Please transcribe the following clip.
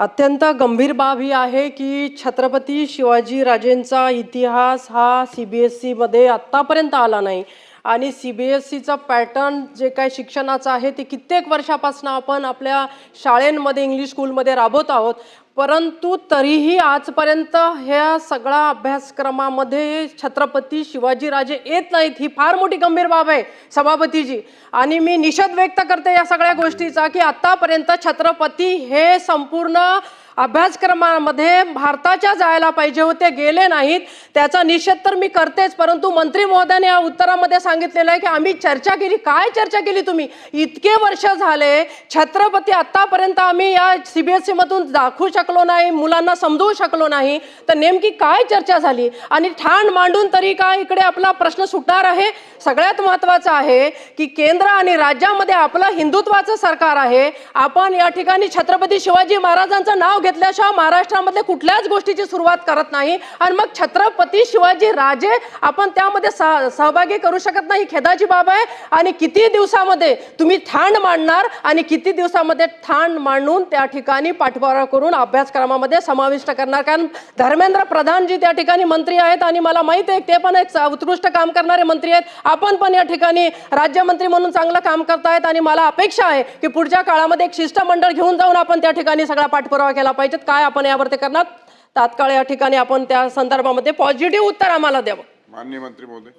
अत्यंत गंभीर बाब ही आहे की छत्रपती शिवाजी राजेंचा इतिहास हा सी बी एस सीमध्ये आत्तापर्यंत आला नाही. आणि सी बी एस सीचं पॅटर्न जे काय शिक्षणाचं आहे ते कित्येक वर्षापासून आपण आपल्या शाळेंमध्ये इंग्लिश स्कूलमध्ये राबवत आहोत. परंतु तरीही आजपर्यंत ह्या सगळ्या अभ्यासक्रमामध्ये छत्रपती शिवाजीराजे येत नाहीत. ही फार मोठी गंभीर बाब आहे सभापतीजी. आणि मी निषेध व्यक्त करते या सगळ्या गोष्टीचा की आतापर्यंत छत्रपती हे संपूर्ण अभ्यासक्रमामध्ये भारताच्या जायला पाहिजे होते गेले नाहीत. त्याचा निषेध तर मी करतेच परंतु मंत्री महोदयाने या उत्तरामध्ये सांगितलेलं आहे की आम्ही चर्चा केली काय चर्चा केली तुम्ही? इतके वर्ष झाले छत्रपती आत्तापर्यंत आम्ही या सी बी एस सीमधून दाखवू शकलो नाही मुलांना समजवू शकलो नाही. तर नेमकी काय चर्चा झाली? आणि ठाण मांडून तरी काय इकडे आपला प्रश्न सुटणार आहे? सगळ्यात महत्वाचं आहे की केंद्र आणि राज्यामध्ये आपलं हिंदुत्वाचं सरकार आहे. आपण या ठिकाणी छत्रपती शिवाजी महाराजांचं नाव घेतल्याशिवाय महाराष्ट्रामधल्या कुठल्याच गोष्टीची सुरुवात करत नाही. आणि मग छत्रपती शिवाजी राजे आपण त्यामध्ये सह सहभागी करू शकत नाही. खेदाची बाब आहे. आणि किती दिवसामध्ये तुम्ही ठाण मांडणार आणि किती दिवसामध्ये ठाण मांडून त्या ठिकाणी पाठपुरावा करून अभ्यासक्रमामध्ये समाविष्ट करणार. कारण धर्मेंद्र प्रधान जी त्या ठिकाणी मंत्री आहेत आणि मला माहीत आहे ते पण एक उत्कृष्ट काम करणारे मंत्री आहेत. आपण पण या ठिकाणी राज्यमंत्री म्हणून चांगलं काम करतायत आणि मला अपेक्षा आहे की पुढच्या काळामध्ये एक शिष्टमंडळ घेऊन जाऊन आपण त्या ठिकाणी सगळा पाठपुरावा केला पाहिजेत. काय आपण यावरती करणार? तात्काळ या ठिकाणी आपण त्या संदर्भामध्ये पॉझिटिव्ह उत्तर आम्हाला द्यावं. माननीय मंत्री महोदय.